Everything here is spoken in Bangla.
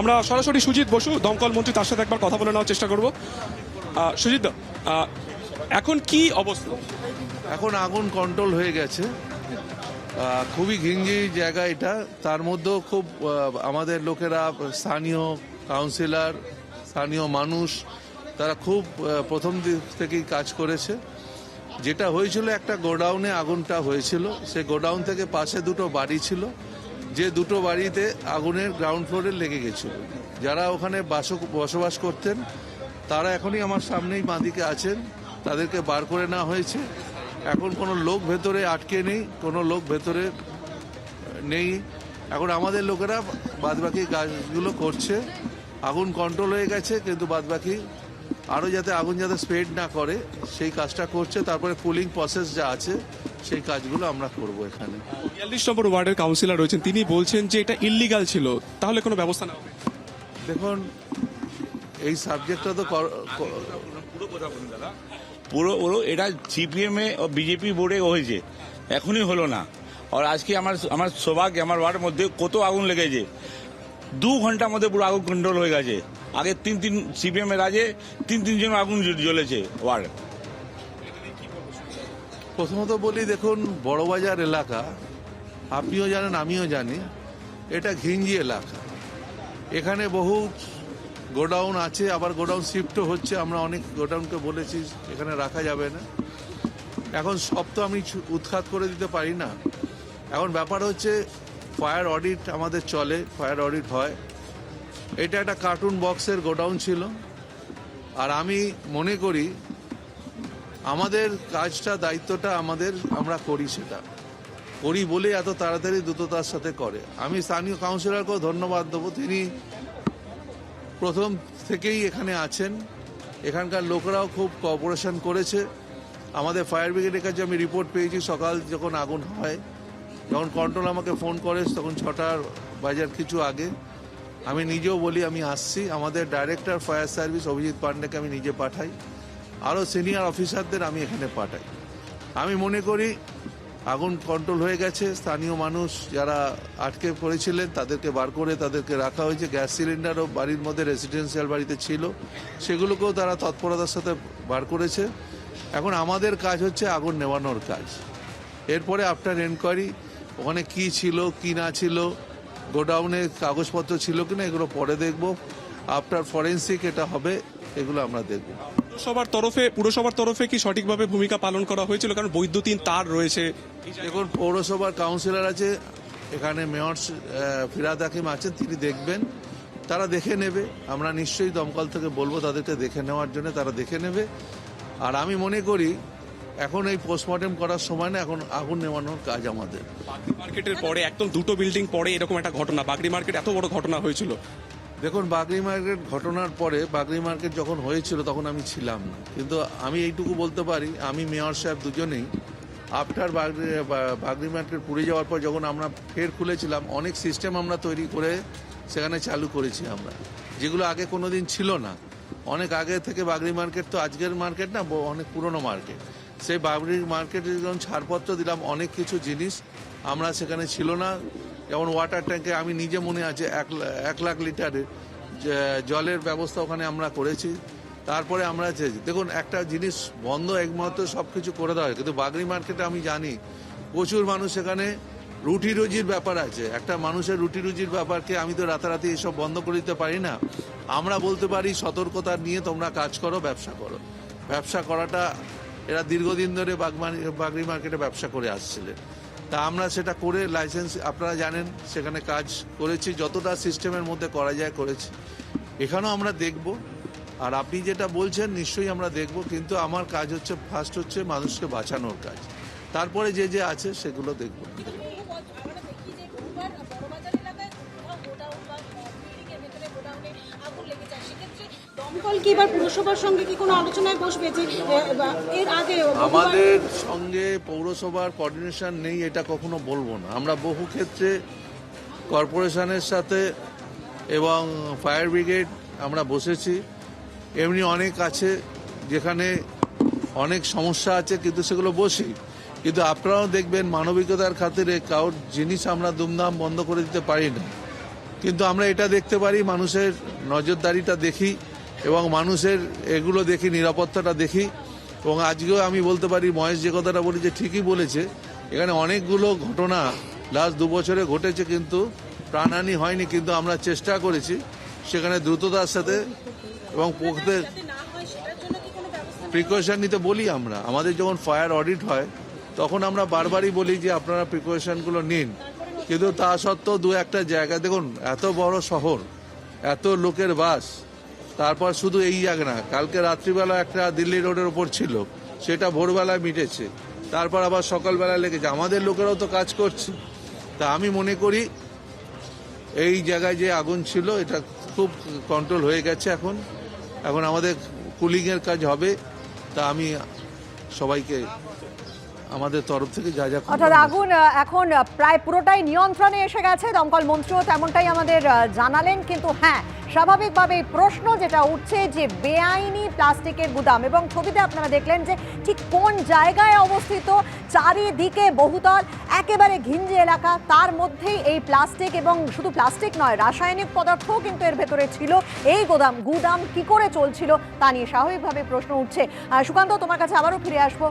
আমরা সরাসরি সুজিত বসু, দমকল মন্ত্রী, তার সাথে একবার কথা বলে নেওয়ার চেষ্টা করব। সুজিত এখন কি অবস্থা? এখন আগুন কন্ট্রোল হয়ে গেছে। খুবই ঘিঞ্জি জায়গা এটা। তার মধ্যেও খুব আমাদের লোকেরা, স্থানীয় কাউন্সিলর স্থানীয় মানুষ, তারা খুব প্রথম দিক থেকেই কাজ করেছে। যেটা হয়েছিল, একটা গোডাউনে আগুনটা হয়েছিল। সে গোডাউন থেকে পাশে দুটো বাড়ি ছিল। যে দুটো বাড়িতে আগুনের গ্রাউন্ড ফ্লোরে লেগে গেছিল। যারা ওখানে বাস- বসবাস করতেন, তারা এখনই আমার সামনেই বাঁদিকে আছেন। তাদেরকে বার করে নেওয়া হয়েছে। এখন কোনো লোক ভেতরে আটকে নেই, কোনো লোক ভেতরে নেই। এখন আমাদের লোকেরা বাদবাকি কাজগুলো করছে। আগুন কন্ট্রোল হয়ে গেছে, কিন্তু বাদবাকি আরও যাতে আগুন যাতে স্প্রেড না করে, সেই কাজটা করছে। তারপরে কুলিং প্রসেস যা আছে সেই কাজগুলো আমরা করব এখানে। বিয়াল্লিশ নম্বর ওয়ার্ডের কাউন্সিলর রয়েছেন তিনি বলছেন যে এটা ইল্লিগাল ছিল তাহলে কোনো ব্যবস্থা নেওয়া হবে? দেখুন এই সাবজেক্টটা তো পুরো পুরো এটা সিপিএম এ ও বিজেপি বোর্ডে হয়েছে এখনই হলো না। আর আজকে আমার আমার সৌভাগ্য আমার ওয়ার্ডের মধ্যে কত আগুন লেগেছে। দু ঘণ্টার মধ্যে পুরো আগুন কন্ট্রোল হয়ে গেছে। আগে তিন তিন সিপিএম এর আগে তিন তিনজন আগুন জ্ব- জ্বলেছে ওয়ার্ড। প্রথমত বলি, দেখুন, বড়বাজার এলাকা, আপনিও জানেন, আমিও জানি, এটা ঘিঞ্জি এলাকা। এখানে বহু গোডাউন আছে, আবার গোডাউন শিফটও হচ্ছে, আমরা অনেক গোডাউনকে বলেছি, এখানে রাখা যাবে না। এখন সব তো আমি উৎখাত করে দিতে পারি না। এখন ব্যাপার হচ্ছে, ফায়ার অডিট আমাদের চলে, ফায়ার অডিট হয়। এটা একটা কার্টুন বক্সের গোডাউন ছিল। আর আমি মনে করি আমাদের কাজটা, দায়িত্বটা আমাদের, আমরা করি সেটা। করি বলে এত তাড়াতাড়ি দ্রুততার সাথে করে। আমি স্থানীয় কাউন্সিলরকেও ধন্যবাদ দেবো। তিনি প্রথম থেকেই এখানে আছেন। এখানকার লোকরাও খুব কোঅপারেশন করেছে। আমাদের ফায়ার ব্রিগেডের কাছে আমি রিপোর্ট পেয়েছি সকাল যখন আগুন হয়। যখন কন্ট্রোল আমাকে ফোন করে, তখন ছটার বাজার কিছু আগে। আমি নিজেও বলি, আমি আসছি। আমাদের ডাইরেক্টর ফায়ার সার্ভিস অভিজিৎ পান্ডেকে আমি নিজে পাঠাই। আরও সিনিয়র অফিসারদের আমি এখানে পাঠাই। আমি মনে করি আগুন কন্ট্রোল হয়ে গেছে, স্থানীয় মানুষ যারা আটকে পড়েছিলেন, তাদেরকে বার করে তাদেরকে রাখা হয়েছে। গ্যাস সিলিন্ডারও বাড়ির মধ্যে রেসিডেন্সিয়াল বাড়িতে ছিল, সেগুলোকেও তারা তৎপরতার সাথে বার করেছে। এখন আমাদের কাজ হচ্ছে আগুন নেভানোর কাজ। এরপরে আফটার এনকোয়ারি ওখানে কি ছিল, কি না ছিল, গোডাউনে কাগজপত্র ছিল কিনা, এগুলো পরে দেখব। আফটার ফরেন্সিক এটা হবে, এগুলো আমরা দেখব। পুরসভার তরফে পুরসভার তরফে কি সঠিকভাবে ভূমিকা পালন করা হয়েছিল? কারণ বৈদ্যুতিন তার রয়েছে। দেখুন পৌরসভার কাউন্সিলর আছে এখানে মেয়র ফিরাদ হাকিম আছেন তিনি দেখবেন তারা দেখে নেবে। আমরা নিশ্চয়ই দমকল থেকে বলব তাদেরকে দেখে নেওয়ার জন্য তারা দেখে নেবে। আর আমি মনে করি এখন এই পোস্টমর্টেম করার সময় না এখন আগুন নেওয়ানোর কাজ আমাদের। মার্কেটের পরে একদম দুটো বিল্ডিং পরে এরকম একটা ঘটনা। বাগরি মার্কেট এত বড় ঘটনা হয়েছিল। দেখুন, বাগরি মার্কেট ঘটনার পরে, বাগরি মার্কেট যখন হয়েছিল, তখন আমি ছিলাম না। কিন্তু আমি এইটুকু বলতে পারি, আমি মেয়র সাহেব দুজনেই আফটার বাগরি বাগরি মার্কেট পুড়ে যাওয়ার পর যখন আমরা ফের খুলেছিলাম, অনেক সিস্টেম আমরা তৈরি করে সেখানে চালু করেছি আমরা, যেগুলো আগে কোনো দিন ছিল না। অনেক আগে থেকে বাগরি মার্কেট তো আজকের মার্কেট না অনেক পুরনো মার্কেট। সেই বাগরি মার্কেটে যখন ছাড়পত্র দিলাম, অনেক কিছু জিনিস আমরা সেখানে ছিল না। যেমন ওয়াটার ট্যাঙ্কে আমি নিজে মনে আছে এক এক লাখ লিটারের জলের ব্যবস্থা ওখানে আমরা করেছি। তারপরে আমরা যে- দেখুন, একটা জিনিস বন্ধ একমাত্র সব কিছু করে দেওয়া হয়। কিন্তু বাগরি মার্কেটে আমি জানি, প্রচুর মানুষ সেখানে রুটি রুজির ব্যাপার আছে। একটা মানুষের রুটি রুজির ব্যাপারকে আমি তো রাতারাতি এসব বন্ধ করে দিতে পারি না। আমরা বলতে পারি, সতর্কতা নিয়ে তোমরা কাজ করো, ব্যবসা করো। ব্যবসা করাটা, এরা দীর্ঘদিন ধরে বাগমারি বাগরি মার্কেটে ব্যবসা করে আসছিলেন। তা আমরা সেটা করে লাইসেন্স আপনারা জানেন, সেখানে কাজ করেছি, যতটা সিস্টেমের মধ্যে করা যায় করেছি। এখানেও আমরা দেখব, আর আপনি যেটা বলছেন, নিশ্চয়ই আমরা দেখব, কিন্তু আমার কাজ হচ্ছে ফার্স্ট হচ্ছে মানুষকে বাঁচানোর কাজ। তারপরে যে যে আছে, সেগুলো দেখব। কি এবার পুরসভার সঙ্গে কি কোনো আলোচনায় বসবে যে এর আগে আমাদের সঙ্গে পৌরসভার কোঅর্ডিনেশন নেই, এটা কখনো বলব না। আমরা বহু ক্ষেত্রে কর্পোরেশনের সাথে এবং ফায়ার ব্রিগেড আমরা বসেছি। এমনি অনেক আছে যেখানে অনেক সমস্যা আছে, কিন্তু সেগুলো বসি। কিন্তু আপনারাও দেখবেন মানবিকতার খাতিরে কারোর জিনিস আমরা দুমদাম বন্ধ করে দিতে পারি না। কিন্তু আমরা এটা দেখতে পারি, মানুষের নজরদারিটা দেখি। এবং মানুষের এগুলো দেখি, নিরাপত্তাটা দেখি। এবং আজকেও আমি বলতে পারি, মহেশ যে কথাটা বলি, যে ঠিকই বলেছে, এখানে অনেকগুলো ঘটনা লাস্ট দু বছরে ঘটেছে কিন্তু প্রাণহানি হয়নি, কিন্তু আমরা চেষ্টা করেছি সেখানে দ্রুততার সাথে এবং পোখতে যাতে না সেটার জন্য কি কোনো ব্যবস্থা প্রিকশন নিতে বলি আমরা। আমাদের যখন ফায়ার অডিট হয়, তখন আমরা বারবারই বলি যে আপনারা প্রিকশনগুলো নিন। কিন্তু তা সত্ত্বেও দু একটা জায়গা দেখুন, এত বড় শহর, এত লোকের বাস তারপর শুধু এই জায়গা না কালকে রাত্রিবেলা একটা দিল্লি রোডের ওপর ছিল সেটা ভোরবেলায় মিটেছে। তারপর আবার সকালবেলা লেগেছে। আমাদের লোকেরাও তো কাজ করছে। তা আমি মনে করি এই জায়গায় যে আগুন ছিল এটা খুব কন্ট্রোল হয়ে গেছে এখন। এখন আমাদের কুলিংয়ের কাজ হবে। তা আমি সবাইকে আমাদের তরফ থেকে যা যা অর্থাৎ আগুন এখন প্রায় পুরোটাই নিয়ন্ত্রণে এসে গেছে। দমকল মন্ত্রীও তেমনটাই আমাদের জানালেন। কিন্তু হ্যাঁ স্বাভাবিকভাবে প্রশ্ন যেটা উঠছে যে বেআইনি প্লাস্টিকের গুদাম এবং ছবিতে আপনারা দেখলেন যে ঠিক কোন জায়গায় অবস্থিত, চারিদিকে বহুতল, একেবারে ঘিঞ্জি এলাকা, তার মধ্যেই এই প্লাস্টিক এবং শুধু প্লাস্টিক নয়, রাসায়নিক পদার্থও কিন্তু এর ভেতরে ছিল। এই গোদাম, গুদাম কি করে চলছিল তা নিয়ে স্বাভাবিকভাবে প্রশ্ন উঠছে। সুকান্ত, তোমার কাছে আবারও ফিরে আসব।